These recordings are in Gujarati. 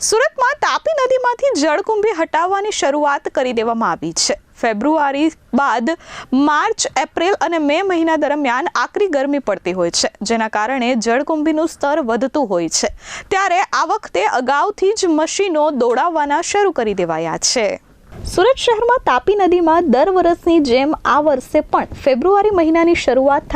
સુરતમાં તાપી નદીમાંથી જળકુંભી હટાવવાની શરૂઆત કરી દેવામાં આવી છે. ફેબ્રુઆરી બાદ માર્ચ, એપ્રિલ અને મે મહિના દરમિયાન આકરી ગરમી પડતી હોય છે, જેના કારણે જળકુંભીનું સ્તર વધતું હોય છે. ત્યારે આ વખતે અગાઉથી જ મશીનો દોડાવવાના શરૂ કરી દેવાયા છે. સુરત શહેરમાં તાપી નદીમાં દર વર્ષની જેમ આ વર્ષે પણ ફેબ્રુઆરી મહિનાની શરૂઆત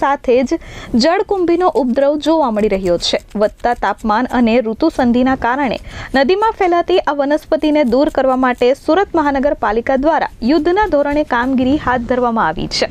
સાથે જ જળકુંભીનો ઉપદ્રવ જોવા મળી રહ્યો છે. વધતા તાપમાન અને ઋતુસંધિના કારણે નદીમાં ફેલાતી આ વનસ્પતિને દૂર કરવા માટે સુરત મહાનગરપાલિકા દ્વારા યુદ્ધના ધોરણે કામગીરી હાથ ધરવામાં આવી છે.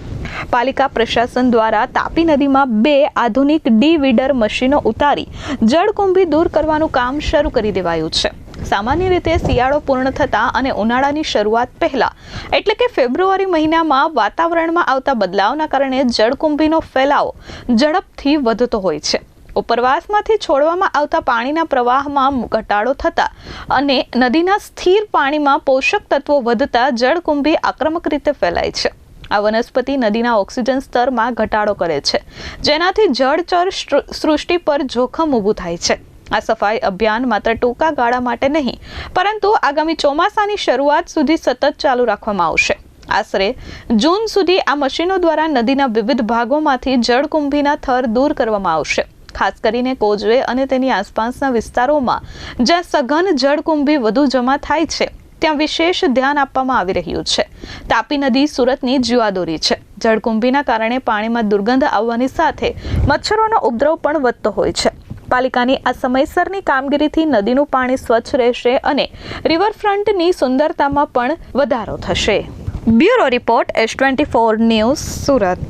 પાલિકા પ્રશાસન દ્વારા તાપી નદીમાં બે આધુનિક ડી વીડર મશીનો ઉતારી જળકુંભી દૂર કરવાનું કામ શરૂ કરી દેવાયું છે. સામાન્ય રીતે શિયાળો પૂર્ણ થતાં અને ઉનાળાની શરૂઆત પહેલાં. એટલે કે ફેબ્રુઆરી મહિનામાં વાતાવરણમાં આવતા બદલાવના કારણે જળકુંભીનો ફેલાવો ઝડપથી વધતો હોય છે. ઉપરવાસમાંથી છોડવામાં આવતા પાણીના પ્રવાહમાં ઘટાડો થતા અને નદીના સ્થિર પાણીમાં પોષક તત્વો વધતા જળકુંભી આક્રમક રીતે ફેલાય છે. આ વનસ્પતિ નદીના ઓક્સિજન સ્તરમાં ઘટાડો કરે છે, જેનાથી જળચર સૃષ્ટિ પર જોખમ ઊભું થાય છે. આ સફાઈ અભિયાન માત્ર ટૂંકા ગાળા માટે નહીં, પરંતુ આગામી ચોમાસાની શરૂઆત સુધી સતત ચાલુ રાખવામાં આવશે. આશરે જૂન સુધી આ મશીનો દ્વારા નદીના વિવિધ ભાગોમાંથી જળકુંભીના થર દૂર કરવામાં આવશે. ખાસ કરીને કોજવે અને તેની આસપાસના વિસ્તારોમાં, જ્યાં સઘન જળકુંભી વધુ જમા થાય છે, ત્યાં વિશેષ ધ્યાન આપવામાં આવી રહ્યું છે. તાપી નદી સુરતની જીવાદોરી છે. જળકુંભીના કારણે પાણીમાં દુર્ગંધ આવવાની સાથે મચ્છરોનો ઉપદ્રવ પણ વધતો હોય છે. પાલિકાની આ સમયસરની કામગીરીથી નદીનું પાણી સ્વચ્છ રહેશે અને રિવરફ્રન્ટની સુંદરતામાં પણ વધારો થશે. Bureau report, S twenty four news, Surat.